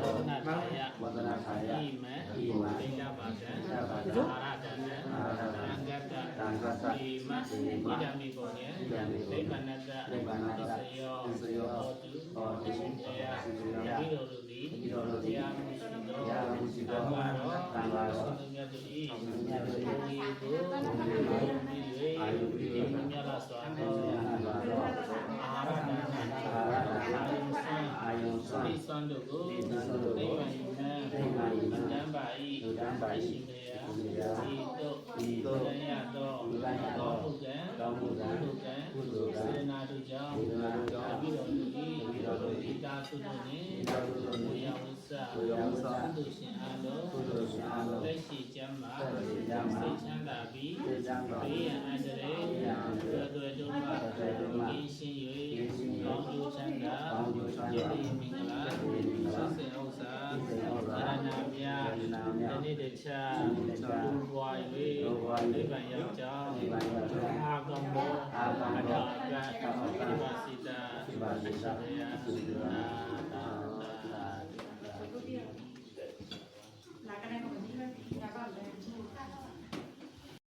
သောနာထာယဝဒနာထာယဣမံဣမံဒိဋ္ဌပါဒံဒိဋ္ဌပါဒံအာရတံအာရတံသံဃတ္တသံဃတ္တဣမံဣမံဣဒံမိပုညံဣဒံမိပုညံနိဗ္ဗာနတ္တနိဗ္ဗာနတ္တသစ္စယောသစ္စယောဟောတုဟောတုအရှင်တေယအရှင်တေယဤတော်လူသည်ဤတော်လူသည်တရားမှုရှိသောတရားမှုရှိသောသံဃာတော်သံဃာတော်သံဃာတို့ဤသံဃာတို့၏ ဘုရားကိုအာယုပြု၍ အာယုပြု၍ မြတ်လာစွာသော မြတ်စွာသော အာဟာရဒါန အာဟာရဒါန အာယုံစွမ်း အာယုံ စွမ်းဒီစွမ်းတို့ကိုဒီစွမ်းတို့ကိုနိဗ္ဗာန်ယူနံနိဗ္ဗာန်ယူနံတမ်းပါ၏တမ်းပါ၏ရှိမေယရှိမေယဤတို့ဤသို့ဉာဏ်ရသောဉာဏ်ရသောဘုကံကောင်းမှုကံကုသိုလ်ကံကုသိုလ်ကံစေနာတို့ကြောင့်စေနာတို့ကြောင့်အဘိတော်တို့၏အဘိတော်တို့၏ဣတာသုတို့နှင့်ဣတာသုတို့နှင့်ဝေယဝိသဝေယဝိသကုသိုလ်ရှင်အားလုံးကုသိုလ်ရှင်အားလုံးလက်ရှိကျမ်းမာလက်ရှိကျမ်းမာစိတ်ချမ်းသာပြီးစိတ်ချမ်းသာပြီးဘေးရန်အန္တရာယ်ဘေးရန်အန္တရာယ်တွေ့တွေ့တို့မှတွေ့တွေ့တို့မှကင်းရှင်းကင်းရှင်း၍၍ကောင်းကျိုးချမ်းသာကောင်းကျိုးချမ်းသာ နေ့တခြားယနေ့တခြားဘုရား၍ဘုရား၍နိဗ္ဗာန်ရောက်ကြောင်းနိဗ္ဗာန်ရောက်ကြောင်းအာဂမောအာဂမောအထာကအထာကသီပါစိတာသီပါစိတာအရှင်ဘုရား